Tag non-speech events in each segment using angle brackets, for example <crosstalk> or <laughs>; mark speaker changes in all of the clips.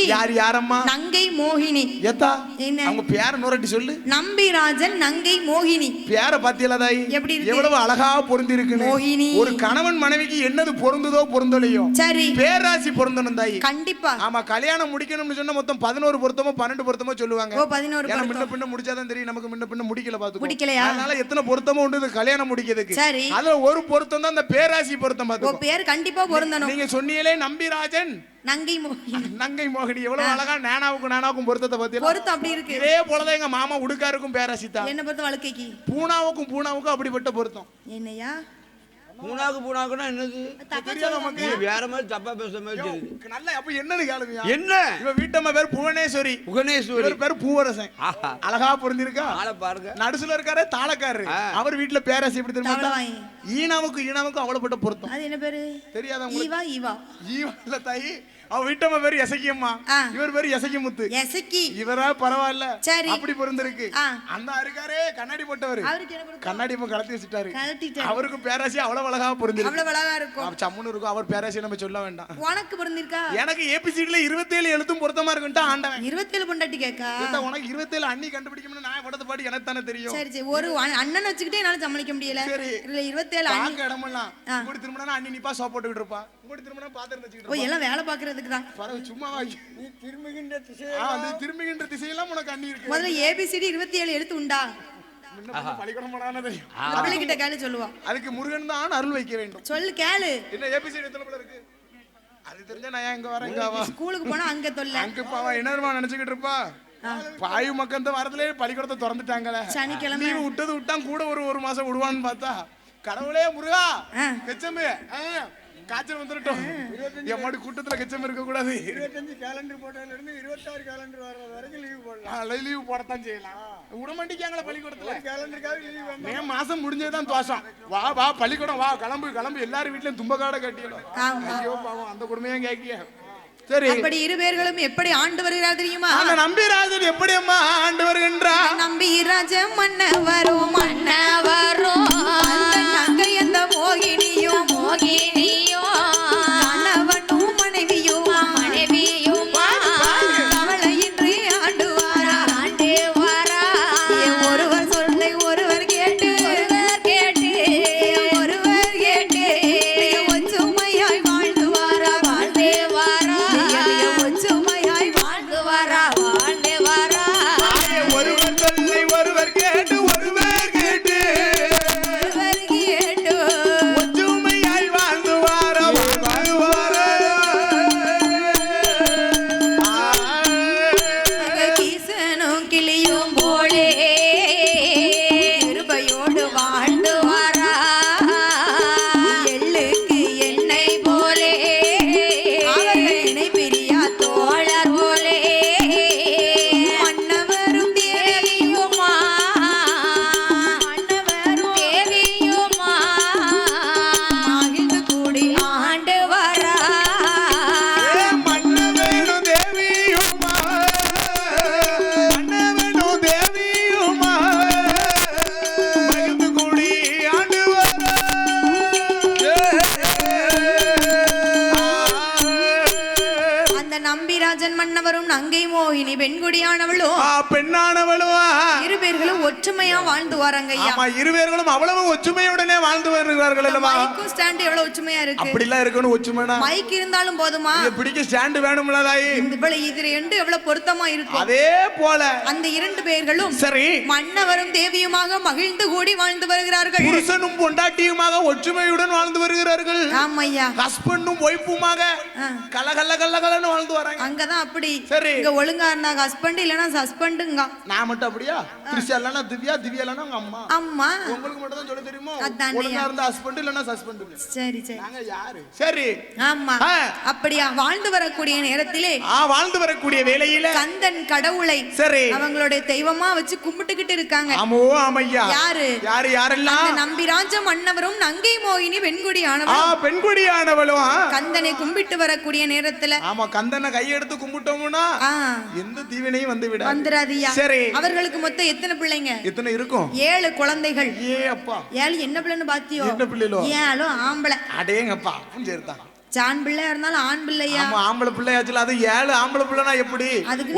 Speaker 1: மனைவி
Speaker 2: யார் யாரம்மா?
Speaker 1: நங்கை மோகினி.
Speaker 2: எத்தா?
Speaker 1: என்ன?
Speaker 2: அவங்க பேர நூறட்டி சொல்லு.
Speaker 1: நம்பிராஜன் நங்கை மோகினி.
Speaker 2: பேர பாத்தியலா தாய்?
Speaker 1: எப்படி இருக்கு?
Speaker 2: எவ்வளவு அழகா பொருந்தி இருக்குன்னு
Speaker 1: மோகினி.
Speaker 2: ஒரு கணவன் மனைவிக்கு என்னது பொருந்துதோ பொருந்தலையோ.
Speaker 1: சரி.
Speaker 2: பேராசி பொருந்தணும் தாய்.
Speaker 1: கண்டிப்பா.
Speaker 2: ஆமா கல்யாணம் முடிக்கணும்னு சொன்னா மொத்தம் பதினோரு பொருத்தமோ பன்னெண்டு பொருத்தமோ சொல்லுவாங்க.
Speaker 1: ஓ பதினோரு
Speaker 2: ஏன்னா முன்ன. பின்ன முடிச்சாதான் தெரியும். நமக்கு முன்ன பின்ன முடிக்கல பாத்துக்கோ
Speaker 1: முடிக்கலையா?
Speaker 2: அதனால எத்தனை பொருத்தமோ உண்டு கல்யாணம் முடிக்கிறதுக்கு.
Speaker 1: சரி.
Speaker 2: அதுல ஒரு பொருத்தம் தான் அந்த பேராசி பொருத்தம்
Speaker 1: ஓ
Speaker 2: பாத்துக்கோ
Speaker 1: பேர் கண்டிப்பா பொருந்தணும்.
Speaker 2: நீங்க சொன்னீங்களே நம்பிராஜன்
Speaker 1: நங்கை மோகினி
Speaker 2: நங்கை மோகினி எவ்வளவு அழகா நானாவுக்கும் நானாவுக்கும் பொருத்தத்தை பத்தி
Speaker 1: பொருத்தம் அப்படி இருக்கு.
Speaker 2: இதே போலதான் எங்க மாமா உடுக்காருக்கும் பேராசித்தா.
Speaker 1: என்ன பொறுத்த வழக்கைக்கு.
Speaker 2: பூனாவுக்கும் பூனாவுக்கும் அப்படிப்பட்ட பொருத்தம்.
Speaker 1: என்னையா?
Speaker 3: பூனாக்கு பூனாக்குன்னா என்னது? வேற மாதிரி தப்பா பேசுற மாதிரி தெரியுது.
Speaker 2: நல்ல அப்ப என்னன்னு கேளுங்க
Speaker 3: என்ன?
Speaker 2: இவ வீட்டம்மா பேர் புவனேஸ்வரி.
Speaker 3: புகனேஸ்வரி
Speaker 2: இவர் பேர் பூவரசன். அழகா பொருந்திருக்கா?
Speaker 3: ஆளை பாருங்க.
Speaker 2: நடுசுல இருக்காரு தாளக்காரரு. அவர் வீட்டுல பேராசி எப்படி தெரியுமா?
Speaker 1: தவளவாயி.
Speaker 2: ஈனாவுக்கும் ஈனாவுக்கும் அவ்வளவுப்பட்ட பொருத்தம்.
Speaker 1: அது என்ன பேரு?
Speaker 2: தெரியாத உங்களுக்கு?
Speaker 1: Eva Eva.
Speaker 2: ஈவா இல்ல தாயி. அவ வீட்டம்மா பேர் எசக்கியம்மா. இவர் பேர் எசக்கிமுத்து
Speaker 1: எசக்கி.
Speaker 2: இவரா பரவாயில்ல.
Speaker 1: சரி.
Speaker 2: அப்படி பொருந்திருக்கு. அண்ணா இருக்காரே கண்ணாடி போட்டவரு.
Speaker 1: அவருக்கு
Speaker 2: கண்ணாடி இப்ப கலத்தி வச்சுட்டாரு. அவருக்கும் பேராசி அவ்வளவு அழகா பொருந்திருக்கு
Speaker 1: அவ்வளவு அழகா இருக்கும்.
Speaker 2: சம்முன்னு இருக்கும். அவர் பேராசி நம்ம சொல்ல வேண்டாம்.
Speaker 1: உனக்கு பொருந்திருக்கா
Speaker 2: எனக்கு ஏபிசிடில இருபத்தேழு எழுத்தும் பொருத்தமா இருக்குன்ட்டு ஆண்டவன்.
Speaker 1: இருபத்தேழு பொண்டாட்டி கேக்கா?
Speaker 2: உனக்கு இருபத்தேழு அண்ணி கண்டுபிடிக்கணும்னு நான் கொடுத்த பாட்டு எனக்கு தானே தெரியும்.
Speaker 1: சரி சரி. ஒரு அண்ண- அண்ணன் வச்சுக்கிட்டே என்னால சமாளிக்க முடியல.
Speaker 2: சரி.
Speaker 1: இல்ல இருபத்தேழு அண்ணி.
Speaker 2: இடமெல்லாம். உங்கடி திரும்பினா அண்ணி நிப்பா சோப் போட்டுக்கிட்டு இருப்பா. உங்கடி திரும்பினா பாத்திரம் வச்சுக்கிட்டு
Speaker 1: எல்லாம் வேலை பாக்குறதுக்கு தான்
Speaker 2: பரவாயில்ல சும்மாவா
Speaker 3: நீ திரும்புகின்ற திசை
Speaker 2: அந்த திரும்புகின்ற திசையெல்லாம் உனக்கு அண்ணி இருக்கு.
Speaker 1: முதல்ல ஏபிசிடி இருபத்தி ஏழு எழுத்து உண்டா? பிள்ளைகிட்ட கேளு சொல்லுவா.
Speaker 2: அதுக்கு முருகன் தான் அருள் வைக்க வேண்டும்.
Speaker 1: சொல்லு கேளு.
Speaker 2: என்ன ஏபிசிடி எத்தனை பிள்ளை இருக்கு? அது தெரிஞ்சா நான் இங்க வரேன்? இங்க வா.
Speaker 1: ஸ்கூலுக்கு போனா அங்க தொல்ல.
Speaker 2: அங்க பாவா என்ன நினைச்சுக்கிட்டு இருப்பா? பாயு மக்கள் இந்த வாரத்திலே பள்ளிக்கூடத்தை திறந்துட்டாங்களே.
Speaker 1: சனிக்கிழமை.
Speaker 2: விட்டது விட்டான் கூட ஒரு ஒரு மாசம் விடுவான்னு பார்த்தா கடவுளே முருகா
Speaker 1: ஆ.
Speaker 2: காய்ச்சல் வந்துடட்டும் என் மாடி கூட்டத்துல கெச்சம் இருக்க கூடாது.
Speaker 3: இருபத்தஞ்சு கேலண்டர் போட்டதுல இருந்து இருபத்தாறு கேலண்டர் வர வரைக்கும் லீவ் போடலாம்.
Speaker 2: லீவு போடத்தான் செய்யலாம். விட மாட்டேங்காங்களா பள்ளிக்கூடத்துல.
Speaker 3: கேலண்டருக்காக லீவ்
Speaker 2: மே மாசம் முடிஞ்சதுதான் தோஷம் வா வா பள்ளிக்கூடம் வா கிளம்பு கிளம்பு. எல்லாரும் வீட்லயும் தும்பக்காட கட்டிடும் ஐயோ பாவம் அந்த குடும்பம் கேக்கிய சரி.
Speaker 1: அப்படி இரு பேர்களும் எப்படி ஆண்டு வருகிறார் தெரியுமா?
Speaker 2: அந்த நம்பிராஜன் எப்படி அம்மா ஆண்டு வருகின்றார்
Speaker 1: நம்பி ராஜ மன்னவரும் மன்னவரும் அந்த நங்கை அந்த மோகினியும் மோகினியும் நம்பிராஜன் மன்னவரும் நங்கை மோகினி பெண்குடியானவளும்
Speaker 2: ஆ, பெண்ணானவளுவா
Speaker 1: இரு பேர்களும் ஒற்றுமையா வாழ்ந்து வராங்க ஐயா
Speaker 2: ஆமா இருவேர்களும் அவ்வளவு ஒற்றுமையுடனே வாழ்ந்து வருகிறார்கள் அல்லவா?
Speaker 1: மைக்கும் ஸ்டாண்ட் எவ்வளவு ஒற்றுமையா இருக்கு?
Speaker 2: அப்படிலாம் இருக்கணும் ஒற்றுமைனா.
Speaker 1: மைக் இருந்தாலும் போதுமா?
Speaker 2: பிடிக்க ஸ்டாண்டு வேணும்ல தாயி
Speaker 1: இந்த இவ்வளவு இது ரெண்டு எவ்வளவு பொருத்தமா இருக்கும்?
Speaker 2: அதே போல.
Speaker 1: அந்த இரண்டு பேர்களும்
Speaker 2: சரி.
Speaker 1: மன்னவரும் தேவியுமாக மகிழ்ந்து கூடி வாழ்ந்து வருகிறார்கள்.
Speaker 2: புருஷனும் பொண்டாட்டியுமாக ஒற்றுமையுடன் வாழ்ந்து வருகிறார்கள்.
Speaker 1: ஆமையா
Speaker 2: ஹஸ்பண்டும் ஒய்ஃபுமாக
Speaker 1: ஆ.
Speaker 2: கல கல கல கலன்னு வாழ்ந்து வராங்க.
Speaker 1: அங்கதான் அப்படி.
Speaker 2: சரி.
Speaker 1: இங்க ஒழுங்கா இருந்தா ஹஸ்பண்ட் இல்லனா ஹஸ்பண்டுங்க
Speaker 2: நான் மட்டும் அப்படியா? திரிஷா இல்லைன்னா திவ்யா திவ்யா இல்லைன்னா உங்க அம்மா.
Speaker 1: அம்மா.
Speaker 2: உங்களுக்கு மட்டும் தான் சொல்ல தெரியுமோ. ஒழுங்கா இருந்தா ஹஸ்பண்ட் இல்லைன்னா சஸ்பெண்ட்
Speaker 1: சரி சரி.
Speaker 2: நாங்க யாரு? சரி.
Speaker 1: ஆமா. அப்படியா? வாழ்ந்து வரக்கூடிய நேரத்திலே
Speaker 2: ஆ வாழ்ந்து வரக்கூடிய வேலையில
Speaker 1: கந்தன் கடவுளை
Speaker 2: சரி.
Speaker 1: அவங்களுடைய தெய்வமா வச்சு கும்பிட்டுக்கிட்டு இருக்காங்க.
Speaker 2: ஆமோ ஆமையா?
Speaker 1: யாரு?
Speaker 2: யாரு யாரெல்லாம்?
Speaker 1: நம்பிராஜ மன்னவரும் நங்கை மோகினி
Speaker 2: பெண்குடியானவளும் ஆ.
Speaker 1: கந்தனை கும்பிட்டு வரக்கூடிய நேரத்துல
Speaker 2: ஆமா கந்தனை கையெடுத்து கும்பிட்டோம்னா எந்த தீவினையும் வந்து விட
Speaker 1: வந்துராதியா?
Speaker 2: சரி.
Speaker 1: அவர்களுக்கு மொத்தம் எத்தனை பிள்ளைங்க?
Speaker 2: எத்தனை இருக்கும்?
Speaker 1: ஏழு குழந்தைகள்.
Speaker 2: ஏ அப்பா.
Speaker 1: ஏழு என்ன பிள்ளைன்னு பாத்தியோ?
Speaker 2: என்ன பிள்ளைகளோ?
Speaker 1: ஏழும் ஆம்பளை.
Speaker 2: அடேங்கப்பா சேர்த்தான்
Speaker 1: ஆண் பிள்ளையா இருந்தாலும் ஆண் பிள்ளையா?
Speaker 2: ஆமா ஆம்பளை பிள்ளையாச்சுல அது ஏழு ஆம்பளை பிள்ளைனா எப்படி?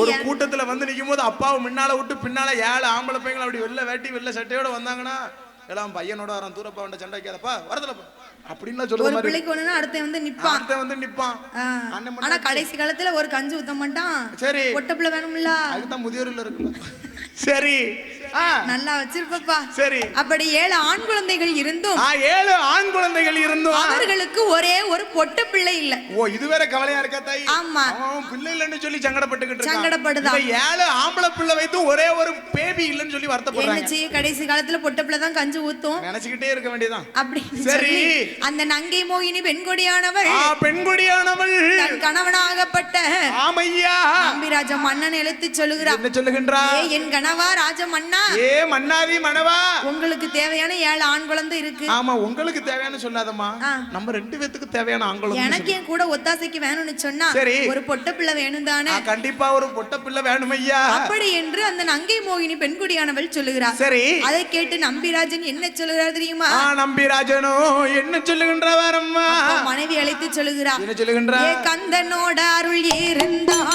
Speaker 2: ஒரு? கூட்டத்துல வந்து நிக்கும் போது அப்பாவை முன்னால விட்டு பின்னால ஏழு ஆம்பளை பையங்களை அப்படி வெள்ளை வேட்டி வெள்ளை சட்டையோட வந்தாங்கன்னா எல்லாம் பையனோட வரான் தூரப்பா சண்டை வைக்காதப்பா வரதுலப்பா அப்படின்னு சொல்றது
Speaker 1: ஒரு
Speaker 2: மாதிரி
Speaker 1: பிள்ளைக்கு ஒண்ணுன்னா அடுத்த வந்து நிப்பான்.
Speaker 2: அடுத்த வந்து நிப்பான்.
Speaker 1: ஆனா கடைசி காலத்துல ஒரு கஞ்சி ஊத்த மாட்டான்.
Speaker 2: சரி.
Speaker 1: ஒட்ட பிள்ளை வேணும்ல.
Speaker 2: அதுதான் முதியோர்ல இருக்குல்ல சரி.
Speaker 1: நல்லா வச்சிருப்பப்பா
Speaker 2: சரி.
Speaker 1: அப்படி ஏழு ஆண் குழந்தைகள் இருந்தும்
Speaker 2: ஏழு ஆண் குழந்தைகள் இருந்தும்.
Speaker 1: அவர்களுக்கு ஒரே ஒரு பொட்ட பிள்ளை இல்ல.
Speaker 2: ஓ இது வேற கவலையா இருக்கா தாய்?
Speaker 1: ஆமா.
Speaker 2: பிள்ளை இல்லைன்னு சொல்லி சங்கடப்பட்டுக்கிட்டு. இந்த ஏழு ஆம்பளை பிள்ளை வைத்து ஒரே ஒரு பேபி இல்லைன்னு சொல்லி
Speaker 1: என்ன
Speaker 2: வருத்தப்படுறாங்க.
Speaker 1: செய்ய கடைசி காலத்துல பொட்ட பிள்ளை தான் கஞ்சி ஊத்தும்?
Speaker 2: நினைச்சுக்கிட்டே இருக்க வேண்டியதான்
Speaker 1: அப்படின்னு
Speaker 2: சரி.
Speaker 1: அந்த நங்கை மோகினி பெண்கொடியானவள்
Speaker 2: பெண்குடியானவள்.
Speaker 1: தன் கணவனாகப்பட்ட
Speaker 2: ஆமையா.
Speaker 1: நம்பிராஜ மன்னன் எழுத்து சொல்லுகிறார்.
Speaker 2: என்ன சொல்லுகின்றா
Speaker 1: ஏ என் கணவா ராஜ மன்னா
Speaker 2: ஏ மன்னாதி மணவா.
Speaker 1: உங்களுக்கு தேவையான ஏழு ஆண் குழந்தை இருக்கு.
Speaker 2: ஆமா உங்களுக்கு தேவையான சொல்லாதம்மா. நம்ம ரெண்டு பேத்துக்கு தேவையான ஆண்களும்
Speaker 1: எனக்கு என் கூட ஒத்தாசைக்கு வேணும்னு சொன்னா
Speaker 2: சரி.
Speaker 1: ஒரு பொட்ட பிள்ளை வேணும் தானே
Speaker 2: கண்டிப்பா ஒரு பொட்ட பிள்ளை வேணும் ஐயா.
Speaker 1: அப்படி என்று அந்த நங்கை மோகினி பெண்குடியானவள் சொல்லுகிறார்.
Speaker 2: சரி.
Speaker 1: அதை கேட்டு நம்பிராஜன் என்ன சொல்லுகிறார் தெரியுமா?
Speaker 2: நம்பிராஜனோ என்ன சொல்லுகின்ற
Speaker 1: அப்போ மனைவி அழைத்து சொல்லுகிறார்.
Speaker 2: என்ன சொல்லுகின்ற
Speaker 1: ஏ கந்தனோட அருள் இருந்தால்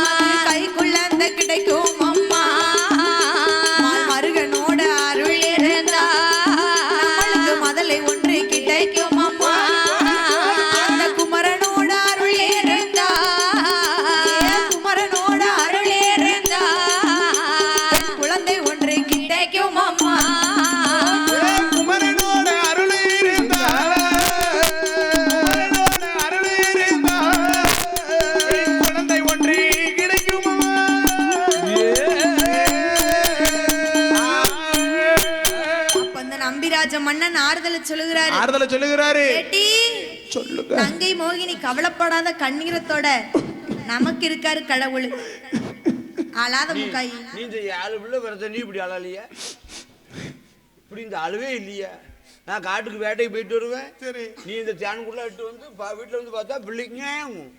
Speaker 1: நமக்கு கை குழந்தை கிடைக்கும்? நம்பிராஜ மன்னன் ஆறுதலை சொல்லுகிறாரு.
Speaker 2: ஆறுதல சொல்லுகிறாரு. சொல்லுங்க.
Speaker 1: நங்கை மோகினி கவலைப்படாத கண்ணீரத்தோட நமக்கு இருக்காரு கடவுள். அழாத முக்காய்.
Speaker 4: நீ இந்த ஏழு பிள்ளை பிறந்த நீ இப்படி அழலையா இப்படி இந்த அழுவே இல்லையா? நான் காட்டுக்கு வேட்டைக்கு போயிட்டு வருவேன்.
Speaker 2: சரி.
Speaker 4: நீ இந்த தேனுக்குள்ள இட்டு வந்து பா- வீட்டுல வந்து பார்த்தா பிள்ளைக்கு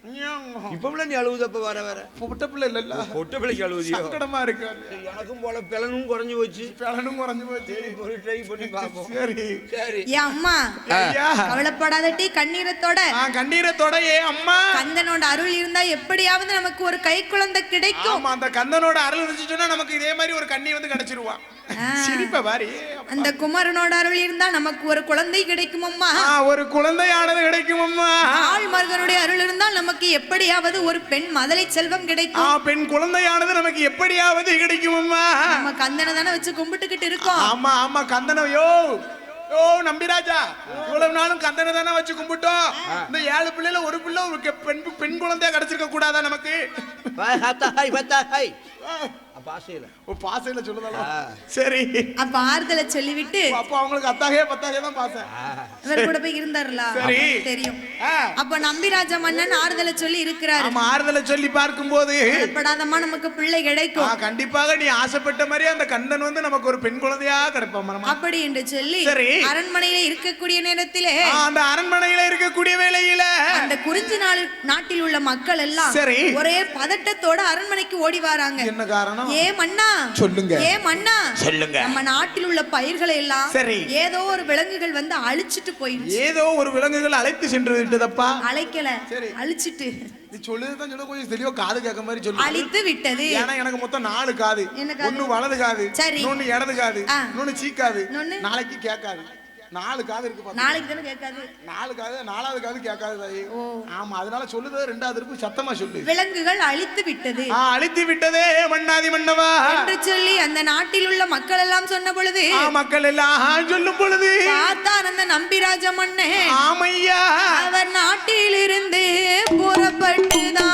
Speaker 4: ஞாபகம். இப்ப பிள்ளை நீ அழுவுதப்ப வர வர?
Speaker 2: பொட்ட பிள்ளை இல்லல்ல
Speaker 4: பொட்ட பிள்ளைக்கு அழுவுதியோ?
Speaker 2: சங்கடமா இருக்கு
Speaker 4: எனக்கும் போல பிளனும் குறைஞ்சு போச்சு.
Speaker 2: பலனும் குறைஞ்சு போச்சு.
Speaker 4: சரி ஒரு ட்ரை பண்ணி பார்ப்போம்.
Speaker 2: சரி.
Speaker 4: சரி.
Speaker 1: ஏன் அம்மா கவலைப்படாதட்டி கண்ணீரத்தோட.
Speaker 2: கண்ணீரத்தோட ஏ அம்மா.
Speaker 1: கந்தனோட அருள் இருந்தா எப்படியாவது நமக்கு ஒரு கை குழந்தை கிடைக்கும்.
Speaker 2: அந்த கந்தனோட அருள் இருந்துச்சுன்னா நமக்கு இதே மாதிரி ஒரு கண்ணி வந்து கிடைச்சிருவா சிரிப்ப பாரி
Speaker 1: அந்த குமரனோட அருள் இருந்தா நமக்கு ஒரு குழந்தை கிடைக்கும் அம்மா
Speaker 2: ஆ ஒரு குழந்தையானது கிடைக்கும் அம்மா
Speaker 1: ஆள் மருகனுடைய அருள் இருந்தால் நமக்கு எப்படியாவது ஒரு பெண் மதலை செல்வம்
Speaker 2: ஆ
Speaker 1: கிடைக்கும்
Speaker 2: பெண் குழந்தையானது நமக்கு எப்படியாவது கிடைக்கும் அம்மா
Speaker 1: நம்ம கந்தனை தானே வச்சு கும்பிட்டுக்கிட்டு இருக்கோம்.
Speaker 2: ஆமா ஆமா கந்தனம் யோ யோ நம்பிராஜா இவ்வளவு நாளும் கந்தனை தானே வச்சு கும்பிட்டோம். இந்த ஏழு பிள்ளைல ஒரு பிள்ளை ஒரு பெண் பெண் குழந்தையா கிடைச்சிருக்க கூடாதா நமக்கு?
Speaker 4: ஆசையில
Speaker 2: ஓ பாசையில சொல்லுதாலும் சரி.
Speaker 1: அப்ப ஆறுதலை சொல்லிவிட்டு
Speaker 2: அப்போ அவங்களுக்கு அத்தாகே பத்தாகே தான் பாசை
Speaker 1: இவர் கூட போய் இருந்தாருல?
Speaker 2: சரி.
Speaker 1: தெரியும். அப்ப நம்பிராஜ மன்னன் ஆறுதலை சொல்லி இருக்கிறாரு.
Speaker 2: ஆமா ஆறுதலை சொல்லி பார்க்கும்போது
Speaker 1: படாதம்மா நமக்கு பிள்ளை
Speaker 2: ஆ,
Speaker 1: கிடைக்கும்
Speaker 2: கண்டிப்பாக நீ ஆசைப்பட்ட மாதிரி அந்த கந்தன் வந்து நமக்கு ஒரு பெண் குழந்தையா கிடைப்பான்
Speaker 1: அப்படி என்று சொல்லி
Speaker 2: சரி.
Speaker 1: அரண்மனையில இருக்கக்கூடிய நேரத்திலே
Speaker 2: ஆ, அந்த அரண்மனையில இருக்கக்கூடிய வேளையில
Speaker 1: அந்த குறிஞ்சி நாள் நாட்டில் உள்ள மக்கள் எல்லாம்
Speaker 2: சரி.
Speaker 1: ஒரே பதட்டத்தோட அரண்மனைக்கு ஓடி வராங்க.
Speaker 2: என்ன காரணம்?
Speaker 1: ஏ மன்னா
Speaker 2: சொல்லுங்க.
Speaker 1: ஏ மன்னா
Speaker 2: சொல்லுங்க.
Speaker 1: நம்ம நாட்டில் உள்ள பயிர்களை எல்லாம்
Speaker 2: சரி.
Speaker 1: ஏதோ ஒரு விலங்குகள் வந்து அழிச்சிட்டு போயிடுச்சு
Speaker 2: ஏதோ ஒரு விலங்குகள் அழைத்து சென்று விட்டதப்பா
Speaker 1: அழைக்கல
Speaker 2: சரி.
Speaker 1: அழிச்சிட்டு
Speaker 2: நீ சொல்லுதான் சொல்ல கொஞ்சம் தெளிவா காது கேட்க மாதிரி சொல்லு
Speaker 1: அழித்து விட்டது
Speaker 2: ஏன்னா எனக்கு மொத்தம் நாலு காது
Speaker 1: என்ன காது?
Speaker 2: ஒண்ணு வலது காது
Speaker 1: சரி.
Speaker 2: இன்னொன்னு இடது காது. இன்னொன்னு சீக்காது? நாளைக்கு கேட்காது நாலு காது இருக்கு.
Speaker 1: நாளைக்கு தானே கேட்காது.
Speaker 2: நாலு காது நாலாவது காது கேட்காது தாயி. ஆமா அதனால சொல்லுது ரெண்டாவது இருக்கு சத்தமா சொல்லு.
Speaker 1: விலங்குகள் அழித்து விட்டது.
Speaker 2: அழித்து விட்டதே மண்ணாதி மன்னவா.
Speaker 1: என்று சொல்லி அந்த நாட்டில் உள்ள மக்கள் எல்லாம் சொன்ன பொழுது
Speaker 2: மக்கள் எல்லாம் சொல்லும் பொழுது
Speaker 1: பார்த்தான் அந்த நம்பிராஜ மன்னன்
Speaker 2: ஆமையா.
Speaker 1: அவர் நாட்டிலிருந்து புறப்பட்டுதான்.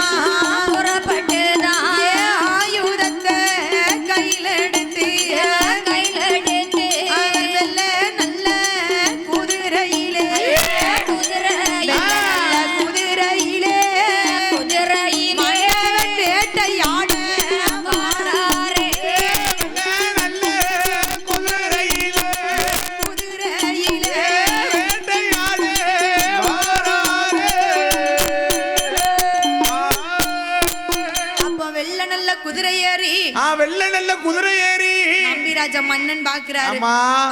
Speaker 1: நம்பிராஜ மன்னன் பாக்குறாரு.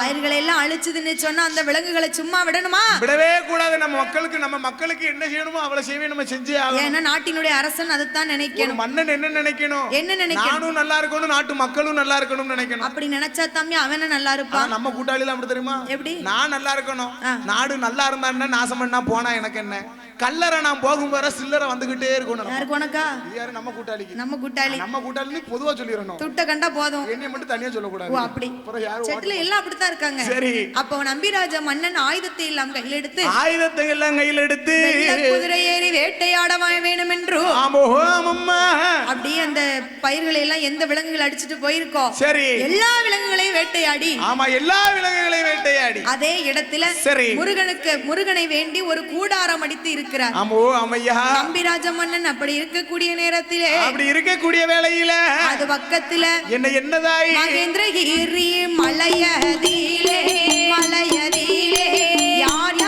Speaker 1: பயிர்களை எல்லாம் அழிச்சுதுன்னு சொன்னா அந்த விலங்குகளை சும்மா விடணுமா?
Speaker 2: விடவே கூடாது. நம்ம மக்களுக்கு நம்ம மக்களுக்கு என்ன செய்யணுமோ அவளை செய்வே நம்ம செஞ்சே
Speaker 1: ஏன்னா நாட்டினுடைய அரசன் அதைத்தான் நினைக்கணும்.
Speaker 2: மன்னன் என்ன நினைக்கணும்?
Speaker 1: என்ன நினைக்கணும்?
Speaker 2: நானும் நல்லா இருக்கணும் நாட்டு மக்களும் நல்லா இருக்கணும்னு நினைக்கணும்.
Speaker 1: அப்படி நினைச்சா தம்பி அவன நல்லா இருப்பான்.
Speaker 2: நம்ம கூட்டாளில அப்படி தெரியுமா?
Speaker 1: எப்படி?
Speaker 2: நான் நல்லா இருக்கணும். நாடு நல்லா இருந்தா என்ன? நாசம் பண்ணா போனா எனக்கு என்ன? கல்லறை நான் போகும் வர சில்லறை வந்துகிட்டே இருக்கணும்.
Speaker 1: யாருக்கு உனக்கா?
Speaker 2: யாரு? நம்ம கூட்டாளிக்கு.
Speaker 1: நம்ம கூட்டாளி.
Speaker 2: நம்ம கூட்டாளி பொதுவா சொல்லிடணும்.
Speaker 1: துட்ட கண்டா போதும்.
Speaker 2: என்னைய மட்டும் தனியா சொல்லக்கூடாது.
Speaker 1: அப்படி. செட்டுல எல்லாம் அப்படித்தான் இருக்காங்க.
Speaker 2: சரி.
Speaker 1: அப்போ நம்பிராஜ மன்னன் ஆயுதத்தை எல்லாம் கையில் எடுத்து
Speaker 2: ஆயுதத்தை எல்லாம் கையில் எடுத்து
Speaker 1: குதிரை ஏறி வேட்டையாட வேணும் என்று
Speaker 2: ஆமோ ஆமம்மா
Speaker 1: அப்படியே அந்த பயிர்களை எல்லாம் எந்த விலங்குகள் அடிச்சுட்டு போயிருக்கோ
Speaker 2: சரி.
Speaker 1: எல்லா விலங்குகளையும் வேட்டையாடி.
Speaker 2: ஆமா எல்லா விலங்குகளையும் வேட்டையாடி.
Speaker 1: அதே இடத்துல
Speaker 2: சரி.
Speaker 1: முருகனுக்கு முருகனை வேண்டி ஒரு கூடாரம் அடித்து இருக்கிறார்.
Speaker 2: ஆமோ ஆமையா
Speaker 1: நம்பிராஜ மன்னன் அப்படி இருக்கக்கூடிய நேரத்திலே
Speaker 2: அப்படி இருக்கக்கூடிய வேளையில
Speaker 1: அது பக்கத்துல
Speaker 2: என்ன என்னதாய்?
Speaker 1: மகேந்திரகிரி மலையதிலே மலையதிலே யார்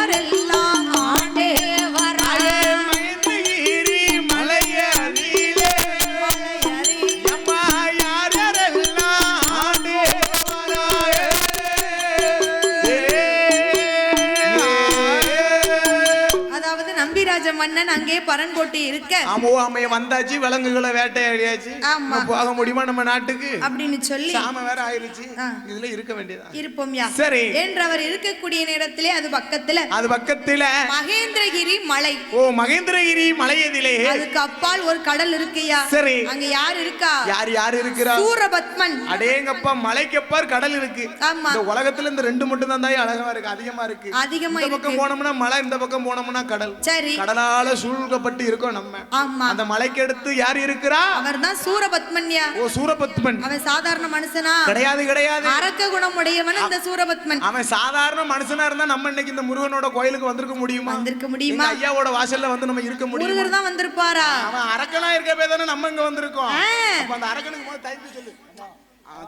Speaker 1: அங்கே பரன் போட்டு இருக்க.
Speaker 2: ஆமோ ஆமைய வந்தாச்சு விலங்குகளை வேட்டையாடியாச்சு.
Speaker 1: ஆமா.
Speaker 2: போக முடியுமா நம்ம நாட்டுக்கு?
Speaker 1: அப்படின்னு சொல்லி.
Speaker 2: சாம வேற ஆயிருச்சு. இதுல இருக்க வேண்டியதா
Speaker 1: இருப்போம் யா.
Speaker 2: சரி.
Speaker 1: என்று அவர் இருக்கக்கூடிய நேரத்திலே அது பக்கத்துல
Speaker 2: அது பக்கத்துல.
Speaker 1: மகேந்திரகிரி மலை.
Speaker 2: ஓ மகேந்திரகிரி மலையதிலே
Speaker 1: அதுக்கு அப்பால் ஒரு கடல் இருக்குயா
Speaker 2: சரி.
Speaker 1: அங்க யார் இருக்கா?
Speaker 2: யார் யார் இருக்கிறா?
Speaker 1: சூரபத்மன்.
Speaker 2: அடேங்கப்பா மலைக்கப்பார் கடல் இருக்கு.
Speaker 1: ஆமா.
Speaker 2: இந்த உலகத்துல இந்த ரெண்டு மட்டும் தான் அழகா இருக்கு அதிகமா இருக்கு.
Speaker 1: அதிகமா
Speaker 2: இந்த பக்கம் போனோம்னா மலை இந்த பக்கம் போனோம்னா கடல்.
Speaker 1: சரி.
Speaker 2: கடலால சூழ்க்கப்பட்டு இருக்கோம் நம்ம.
Speaker 1: ஆமா.
Speaker 2: அந்த மலைக்கு அடுத்து யார் இருக்கிறா?
Speaker 1: அவர்தான் சூரபத்மன்யா.
Speaker 2: ஓ சூரபத்மன்.
Speaker 1: அவன் சாதாரண மனுஷனா?
Speaker 2: கிடையாது கிடையாது.
Speaker 1: அரக்க குணமுடையவன் இந்த சூரபத்மன்.
Speaker 2: அவன் சாதாரண மனுஷனா இருந்தா நம்ம இன்னைக்கு இந்த முருகனோட கோயிலுக்கு வந்திருக்க முடியுமா?
Speaker 1: வந்திருக்க முடியுமா?
Speaker 2: ஐயாவோட வாசல்ல வந்து நம்ம இருக்க முடியுமா?
Speaker 1: முருகர் தான் வந்திருப்பாரா?
Speaker 2: அவன் அரக்கனா இருக்க போய் தானே நம்ம இங்க வந்திருக்கோம். அப்ப அந்த அரக்கனுக்கு முதல்ல தேங்க்யூ சொல்லு.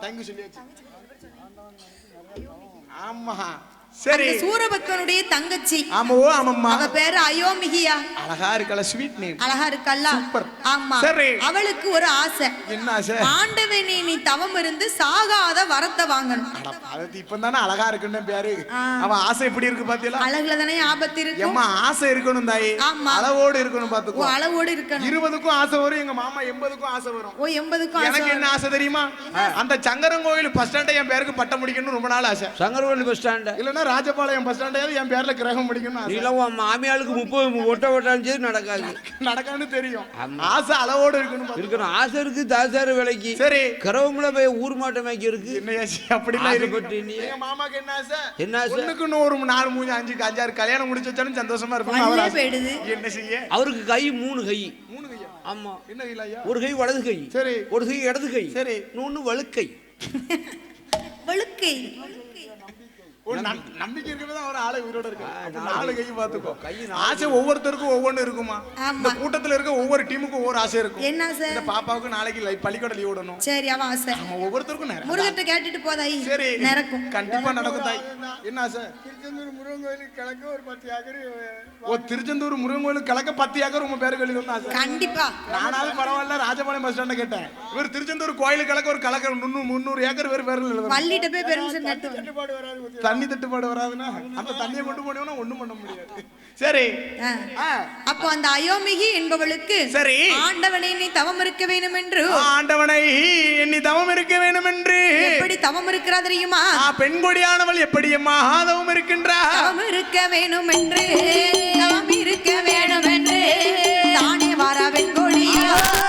Speaker 2: தேங்க்யூ சொல்லியாச்சு ஆமா. சரி.
Speaker 1: அந்த சூரபத்மனுடைய தங்கச்சி.
Speaker 2: ஆமா ஓ ஆமாம்மா.
Speaker 1: அவ பேரு அயோமிகியா.
Speaker 2: அழகா இருக்கல ஸ்வீட் நேம்
Speaker 1: அழகா இருக்கல்ல
Speaker 2: சூப்பர்.
Speaker 1: ஆமா.
Speaker 2: சரி.
Speaker 1: அவளுக்கு ஒரு ஆசை.
Speaker 2: என்ன ஆசை?
Speaker 1: ஆண்டவனே நீ தவம் இருந்து சாகாத வரத்தை வாங்கணும்.
Speaker 2: அட பாரதி இப்பதானே அழகா இருக்குன்னு பேரு.
Speaker 1: ஆ.
Speaker 2: அவன் ஆசை எப்படி இருக்கு பாத்தீங்களா?
Speaker 1: அழகுல தானே ஆபத்து இருக்கும்.
Speaker 2: எம்மா ஆசை இருக்கணும் தாயி.
Speaker 1: ஆமா.
Speaker 2: அளவோடு இருக்கணும் பாத்துக்கோ.
Speaker 1: அளவோடு இருக்கணும்.
Speaker 2: இருபதுக்கும் ஆசை வரும் எங்க மாமா எண்பதுக்கும் ஆசை வரும்.
Speaker 1: ஓ எண்பதுக்கும்
Speaker 2: எனக்கு
Speaker 1: ஆசை
Speaker 2: என்ன ஆசை தெரியுமா? அந்த சங்கரன் கோயில் பஸ் ஸ்டாண்டை என் பேருக்கு பட்டம் முடிக்கணும்னு ரொம்ப நாள் ஆசை.
Speaker 4: சங்கரவள்ளி பஸ் ஸ்டாண்டு
Speaker 2: இல்லைன்னா ராஜபாளையம் பஸ் ஸ்டாண்டையாவது என் பேர்ல கிரகம் முடிக்கணும்னு ஆசை.
Speaker 4: நீலாம் உன் மாமியாளுக்கு முப்பது ஒட்ட ஒட்டாலும் சரி நடக்காது. <laughs>
Speaker 2: நடக்கான்னு தெரியும். ஆசை அளவோடு இருக்கணும்.
Speaker 4: இருக்கணும். ஆசை இருக்கு தாசார விலைக்கு.
Speaker 2: சரி.
Speaker 4: கரவமுல போய் ஊர் மாட்டமாக்கி இருக்கு.
Speaker 2: அப்படிலாம் இருக்கு. எங்க மாமாக்கு என்ன ஆசை?
Speaker 4: என்ன ஆசை?
Speaker 2: ஒண்ணுக்கு நூறு நாலு மூணு அஞ்சு அஞ்சாறு கல்யாணம் முடிச்சு வச்சாலும் சந்தோஷமா இருக்கும் என்ன செய்ய?
Speaker 4: அவருக்கு கை மூணு கை.
Speaker 2: மூணு கையா?
Speaker 4: ஆமா.
Speaker 2: என்ன கையில ஐயா?
Speaker 4: ஒரு கை வலது கை.
Speaker 2: சரி.
Speaker 4: ஒரு கை இடது கை.
Speaker 2: சரி.
Speaker 4: இன்னொன்னு வழுக்கை
Speaker 1: வழுக்கை
Speaker 2: ஒரு நம்பிக்கை இருக்கவே தான் ஒரு ஆளை உயிரோட இருக்கு.
Speaker 4: நாலு
Speaker 2: நாலு கை பாத்துக்கோ
Speaker 4: கை
Speaker 2: ஆசை ஒவ்வொருத்தருக்கும் ஒவ்வொன்னு இருக்குமா. இந்த கூட்டத்துல இருக்க ஒவ்வொரு டீமுக்கும் ஒவ்வொரு ஆசை இருக்கும்.
Speaker 1: என்ன ஆசை?
Speaker 2: இந்த பாப்பாவுக்கு நாளைக்கு லை- பள்ளிக்கூடம் லீவ் விடணும்.
Speaker 1: சரி அவன் ஆசை.
Speaker 2: நம்ம ஒவ்வொருத்தருக்கும் நேரம்.
Speaker 1: முருகத்தை கேட்டுட்டு போதாய்
Speaker 2: சரி.
Speaker 1: நிறக்கும்
Speaker 2: கண்டிப்பா நடக்கும் தாய். என்ன ஆசை?
Speaker 3: திருச்செந்தூர் முருகன் கோயிலுக்கு கிழக்கு ஒரு பத்து ஏக்கர்
Speaker 2: ஓ திருச்செந்தூர் முருகன் கோயிலுக்கு பத்து ஏக்கர் உங்க பேருக்கு எழுதணும் ஆசை.
Speaker 1: கண்டிப்பா.
Speaker 2: நானாவது பரவாயில்ல ராஜபாளையம் பஸ் ஸ்டாண்ட கேட்டேன். இவர் திருச்செந்தூர் கோயிலுக்கு கலக்க ஒரு கலக்க முந்நூறு ஏக்கர் வேறு பேரில் எழுதணும்
Speaker 1: வள்ளிட்ட போய் பெர்மிஷன்
Speaker 2: தண்ணி தட்டுப்பாடு வராதுன்னா அந்த தண்ணியை கொண்டு போனோம்னா ஒண்ணும் பண்ண முடியாது. சரி.
Speaker 1: அப்போ அந்த அயோமிகி என்பவளுக்கு
Speaker 2: சரி.
Speaker 1: ஆண்டவனே நீ தவம் இருக்க வேண்டும் என்று
Speaker 2: ஆண்டவனை எண்ணி தவம் இருக்க வேண்டும் என்று
Speaker 1: எப்படி தவம் இருக்கிறா தெரியுமா
Speaker 2: பெண் கொடியானவள் எப்படி மாதவம் இருக்கின்றார்
Speaker 1: தவம் இருக்க வேணும் என்று தவம் இருக்க வேணும் என்று தானே வர வெண்கொடியா அரணே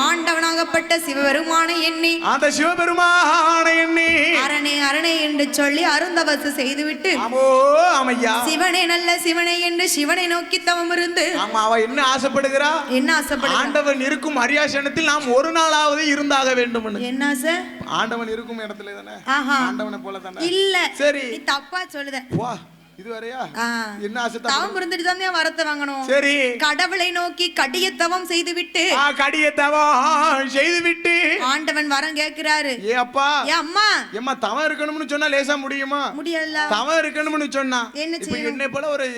Speaker 1: ஆண்டவனாகப்பட்ட சிவபெருமானை எண்ணி
Speaker 2: அந்த சிவபெருமான எண்ணி.
Speaker 1: அரணே அரணே என்று சொல்லி அருந்தவசு செய்துவிட்டு
Speaker 2: ஆமோ ஆமையா.
Speaker 1: சிவனே நல்ல சிவனை என்று சிவனை நோக்கி தவம் இருந்து
Speaker 2: ஆமா அவ என்ன ஆசைப்படுகிறா?
Speaker 1: என்ன ஆசைப்படுறான்
Speaker 2: ஆண்டவன் இருக்கும் அரியாசனத்தில் நாம் ஒரு நாளாவது இருந்தாக வேண்டும்
Speaker 1: என்ன ஆசை?
Speaker 2: ஆண்டவன் இருக்கும் இடத்துல தானே?
Speaker 1: ஆஹா.
Speaker 2: ஆண்டவனை போல தானே
Speaker 1: இல்ல.
Speaker 2: சரி.
Speaker 1: தப்பா சொல்லுத.
Speaker 2: வா இது வரையா
Speaker 1: ஆ.
Speaker 2: என்ன ஆசை
Speaker 1: தவம் இருந்துட்டு தான் வரத்தை வாங்கணும்.
Speaker 2: சரி.
Speaker 1: கடவுளை நோக்கி கடிய தவம் செய்துவிட்டு.
Speaker 2: ஆ கடிய தவம் செய்து விட்டு
Speaker 1: ஆண்டவன் வரம் கேக்குறாரு
Speaker 2: ஏ அப்பா.
Speaker 1: ஏ அம்மா.
Speaker 2: ஏம்மா தவம் இருக்கணும்னு சொன்னா லேசா முடியுமா?
Speaker 1: முடியல.
Speaker 2: தவம் இருக்கணும்னு சொன்னா.
Speaker 1: என்ன?
Speaker 2: என்னை போல ஒரு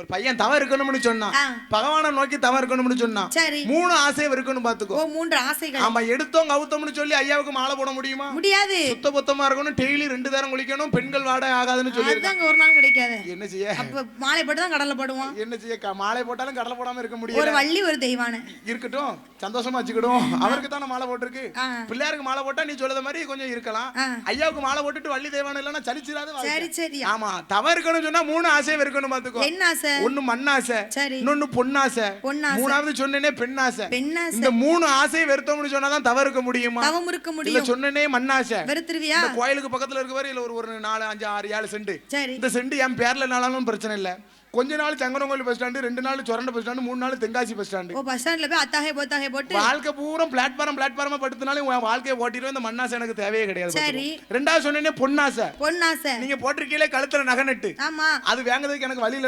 Speaker 2: ஒரு பையன் தவம் இருக்கணும்னு சொன்னான். பகவானை நோக்கி தவம் இருக்கணும்னு சொன்னான்
Speaker 1: சரி.
Speaker 2: மூணு ஆசை இருக்கணும் பாத்துக்கோ
Speaker 1: மூன்று ஆசைகள்.
Speaker 2: ஆமா எடுத்தோம் கவுத்தோம்னு சொல்லி ஐயாவுக்கு மாலை போட முடியுமா?
Speaker 1: முடியாது.
Speaker 2: சுத்த பொத்தமா இருக்கணும் டெய்லி ரெண்டு நேரம் குளிக்கணும் பெண்கள் வாடகை ஆகாதுன்னு சொல்லி
Speaker 1: அதுதான் ஒரு நாள் கிடைக்காது.
Speaker 2: என்ன செய்ய?
Speaker 1: அப்ப மாலை போட்டு தான் கடல்ல போடுவோம்.
Speaker 2: என்ன செய்ய? மாலை போட்டாலும் கடலை போடாம இருக்க
Speaker 1: ஒரு
Speaker 2: முடியல
Speaker 1: வள்ளி ஒரு தெய்வான.
Speaker 2: இருக்கட்டும் சந்தோஷமா வச்சுக்கிடும் அவருக்கு தானே மாலை போட்டிருக்கு. பிள்ளையாருக்கு மாலை போட்டா நீ சொல்லுத மாதிரி கொஞ்சம் இருக்கலாம். ஐயாவுக்கு மாலை போட்டுட்டு வள்ளி தேவானம் இல்லைன்னா சலிச்சிடாத.
Speaker 1: சரி சரி.
Speaker 2: ஆமா தவ இருக்கணும்னு சொன்னா மூணு ஆசை இருக்கணும் பாத்துக்கோ
Speaker 1: என்ன ஆசை?
Speaker 2: ஒண்ணு மண்ணாசை
Speaker 1: சரி.
Speaker 2: இன்னொன்னு பொன்னாசை.
Speaker 1: பொன்னாசை.
Speaker 2: மூணாவது சொன்னேனே பெண்ணாசை.
Speaker 1: பெண்ணாசை.
Speaker 2: இந்த மூணு ஆசை வெறுத்தோம்னு சொன்னாதான் தவ இருக்க முடியுமா?
Speaker 1: தவம் இருக்க
Speaker 2: இல்ல
Speaker 1: முடியும்.
Speaker 2: சொன்னனே மண்ணாசை.
Speaker 1: வெறுத்துருவியா?
Speaker 2: இந்த கோயிலுக்கு பக்கத்துல இருக்க வரை இல்ல ஒரு ஒரு நாலு அஞ்சு ஆறு ஏழு செண்டு.
Speaker 1: சரி.
Speaker 2: இந்த செண்டு என் பேர்ல நாளாலும் பிரச்சனை இல்ல. கொஞ்ச நாள் சங்கரங்கோயில் பஸ் ஸ்டாண்டு ரெண்டு நாள் சொரண்ட பஸ் ஸ்டாண்டு மூணு நாள் தென்காசி பஸ் ஸ்டாண்டு
Speaker 1: ஓ பஸ் ஸ்டாண்ட்ல போய் அத்தாகே போத்தாகே போட்டு
Speaker 2: வாழ்க்கை பூரா பிளாட்ஃபார்ம் பிளாட்ஃபார்மா படுத்தினாலும் உன் வாழ்க்கையை ஓட்டிடுவேன். இந்த மண்ணாசை எனக்கு தேவையே கிடையாது
Speaker 1: சரி.
Speaker 2: ரெண்டாவது சொன்னேனே பொன்னாசை.
Speaker 1: பொன்னாசை.
Speaker 2: நீங்க போட்டிருக்கீங்களே கழுத்துல நகை நட்டு.
Speaker 1: ஆமா.
Speaker 2: அது வாங்குறதுக்கு எனக்கு வழி